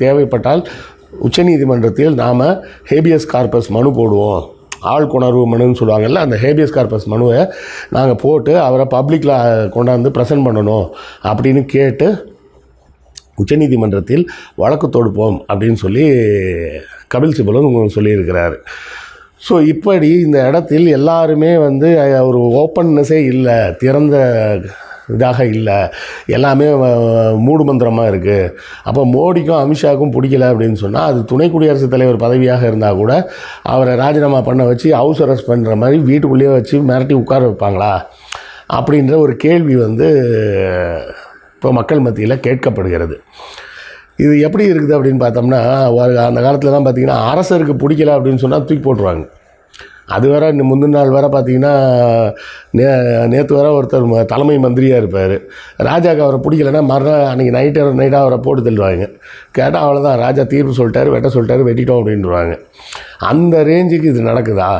தேவைப்பட்டால் உச்சநீதிமன்றத்தில் நாம் ஹேபியஸ் கார்பஸ் மனு போடுவோம். ஆழ்குணர்வு மனுன்னு சொல்லுவாங்கல்ல அந்த ஹேபியஸ் கார்பஸ் மனுவை நாங்கள் போட்டு அவரை பப்ளிக்கில் கொண்டாந்து ப்ரெசென்ட் பண்ணணும் அப்படின்னு கேட்டு உச்சநீதிமன்றத்தில் வழக்கு தொடுப்போம் அப்படின்னு சொல்லி கபில் சிபலும் சொல்லியிருக்கிறார். ஸோ இப்படி இந்த இடத்தில் எல்லாருமே வந்து ஒரு ஓப்பன்னஸே இல்லை திறந்த இதாக இல்லை. எல்லாமே மூடு மூடுமந்திரமாக இருக்குது அப்போ மோடிக்கும் அமித்ஷாவுக்கும் பிடிக்கல அப்படின்னு சொன்னால் அது துணை குடியரசுத் தலைவர் பதவியாக இருந்தால் கூட அவரை ராஜினாமா பண்ண வச்சு ஹவுஸ் அரெஸ்ட் பண்ணுற மாதிரி வீட்டுக்குள்ளேயே வச்சு மிரட்டி உட்கார வைப்பாங்களா? அப்படின்ற ஒரு கேள்வி வந்து இப்போ மக்கள் மத்தியில் கேட்கப்படுகிறது. இது எப்படி இருக்குது அப்படின்னு பார்த்தோம்னா ஒரு- அந்த காலத்துலலாம் பார்த்திங்கன்னா அரசருக்கு பிடிக்கல அப்படின்னு சொன்னால் தூக்கி போட்டுருவாங்க. அது வேற இன்னும் முந்தின நாள் வேற பார்த்தீங்கன்னா நே நேற்று வேற ஒருத்தர் தலைமை மந்திரியாக இருப்பார். ராஜாக்கு அவரை பிடிக்கலன்னா மறுநாள் அன்றைக்கி நைட்டு நைட்டாக அவரை போட்டு தள்ளுவாங்க. கேட்டால் அவ்வளோதான் ராஜா தீர்ப்பு சொல்லிட்டாரு வெட்ட சொல்லிட்டாரு வெட்டிட்டோம் அப்படின்வாங்க அந்த ரேஞ்சுக்கு இது நடக்குதா?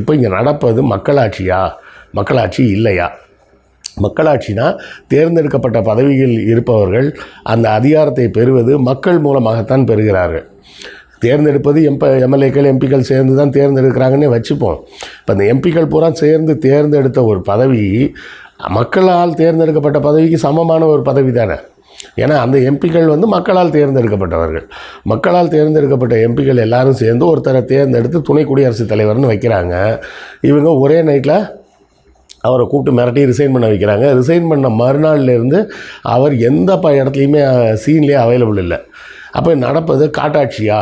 இப்போ இங்கே நடப்பது மக்களாட்சியா? மக்களாட்சி இல்லையா? மக்களாட்சினா தேர்ந்தெடுக்கப்பட்ட பதவியில் இருப்பவர்கள் அந்த அதிகாரத்தை பெறுவது மக்கள் மூலமாகத்தான் பெறுகிறார்கள். தேர்ந்தெடுப்பது எம்ப எம்எல்ஏக்கள் எம்பிக்கள் சேர்ந்து தான் தேர்ந்தெடுக்கிறாங்கன்னே வச்சுப்போம். இப்போ அந்த எம்பிக்கள் பூரா சேர்ந்து தேர்ந்தெடுத்த ஒரு பதவி மக்களால் தேர்ந்தெடுக்கப்பட்ட பதவிக்கு சமமான ஒரு பதவி தானே. ஏன்னா அந்த எம்பிக்கள் வந்து மக்களால் தேர்ந்தெடுக்கப்பட்டவர்கள். மக்களால் தேர்ந்தெடுக்கப்பட்ட எம்பிக்கள் எல்லாரும் சேர்ந்து ஒருத்தரை தேர்ந்தெடுத்து துணை குடியரசுத் தலைவர்னு வைக்கிறாங்க. இவங்க ஒரே நைட்டில் அவரை கூப்பிட்டு மிரட்டி ரிசைன் பண்ண வைக்கிறாங்க. ரிசைன் பண்ண மறுநாள்லேருந்து அவர் எந்த ப இடத்துலையுமே சீன்லேயே அவைலபிள் இல்லை. அப்போ நடப்பது காட்டாட்சியா?